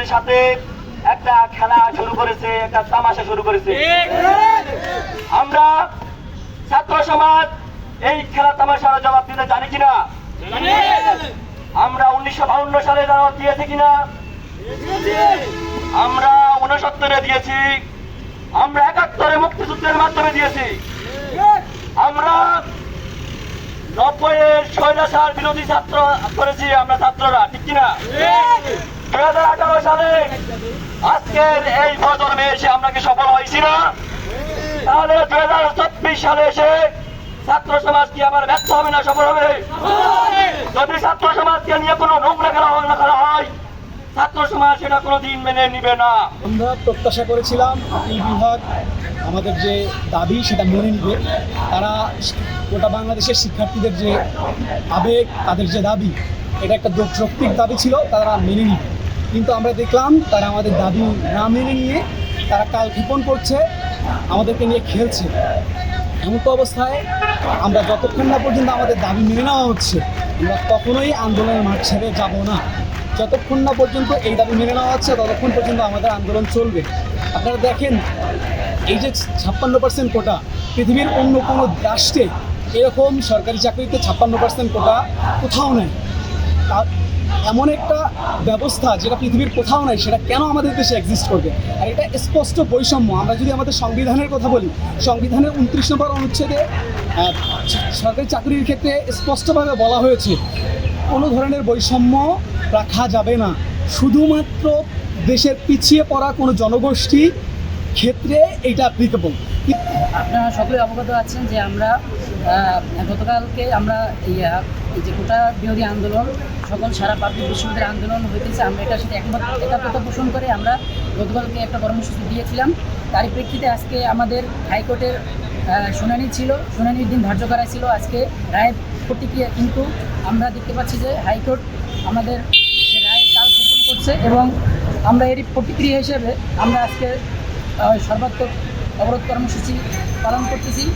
আমাদের সাথে একটা খেলা শুরু করেছে, একটা তামাশা শুরু করেছে। আমরা ছাত্র সমাজ এই খেলা তামাশার জবাব দিতে জানি কিনা? আমরা উনিশশো বাউন্ন সালে জবাব দিয়েছি কিনা? আমরা উনসত্তরে দিয়েছি। আমরা একাত্তরে মুক্তিযুদ্ধের মাধ্যমে দিয়েছি। আমরা নব্বই নব্বইয়ের স্বৈরাচার বিরোধী ছাত্র করেছি আমরা ছাত্ররা, ঠিক কিনা? দুই হাজার আঠারো সালে আজকের এই প্রজন্মে এসে আমরা কি সফল হয়েছি না? তাহলে দুই হাজার চব্বিশ সালে এসে ছাত্র সমাজ কি আবার ব্যর্থ হবে না সফল হবে? যদি ছাত্র সমাজকে নিয়ে কোনো নোংরা খেলা হয় না, খেলা হয়, ছাত্র সমাজ সেটা কোনোদিন মেনে নিবে না। আমরা প্রত্যাশা করেছিলাম, আপিল বিভাগ আমাদের যে দাবি সেটা মেনে নিবে। তারা গোটা বাংলাদেশের শিক্ষার্থীদের যে আবেগ, তাদের যে দাবি, এটা একটা যৌক্তিক দাবি ছিল, তারা মেনে নিবে। কিন্তু আমরা দেখলাম তারা আমাদের দাবি না মেনে নিয়ে তারা কাল ক্ষেপণ করছে, আমাদেরকে নিয়ে খেলছে। এমন তো অবস্থায় আমরা যতক্ষণ না পর্যন্ত আমাদের দাবি মেনে নেওয়া হচ্ছে, আমরা কখনোই আন্দোলনের মাঠ ছেড়ে যাব না। যতক্ষণ না পর্যন্ত এই দাবি মেনে নেওয়া হচ্ছে, ততক্ষণ পর্যন্ত আমাদের আন্দোলন চলবে। আপনারা দেখেন, এই যে ছাপ্পান্ন পার্সেন্ট কোটা, পৃথিবীর অন্য কোনো রাষ্ট্রে এরকম সরকারি চাকরিতে ছাপ্পান্ন পার্সেন্ট কোটা কোথাও নেই। এমন একটা ব্যবস্থা যেটা পৃথিবীর কোথাও নাই, সেটা কেন আমাদের দেশে এক্সিস্ট করবে? আর এটা স্পষ্ট বৈষম্য। আমরা যদি আমাদের সংবিধানের কথা বলি, সংবিধানের উনত্রিশ নম্বর অনুচ্ছেদে সরকারি চাকরির ক্ষেত্রে স্পষ্টভাবে বলা হয়েছে, কোনো ধরনের বৈষম্য রাখা যাবে না। শুধুমাত্র দেশের পিছিয়ে পড়া কোনো জনগোষ্ঠী ক্ষেত্রে এটা অ্যাপ্লিকেবল আপনারা সকলে অবগত আছেন যে আমরা গতকালকে আমরা যে কোটা বিরোধী আন্দোলন, সকল সারা পাবলিক বিশ্ববিদ্যালয়ের আন্দোলন হইতেছে, আমরা এটার সাথে একমত একাত্মতা পোষণ করে আমরা গতকালকে একটা কর্মসূচি দিয়েছিলাম। তারই প্রেক্ষিতে আজকে আমাদের হাইকোর্টের শুনানি ছিল, শুনানির দিন ধার্য করা ছিল। আজকে রায়ের প্রতিক্রিয়া কিন্তু আমরা দেখতে পাচ্ছি যে হাইকোর্ট আমাদের রায় কাল গোপন করছে এবং আমরা এরই প্রতিক্রিয়া হিসেবে আমরা আজকে সর্বাত্মক অবরোধ কর্মসূচি পালন করতেছি।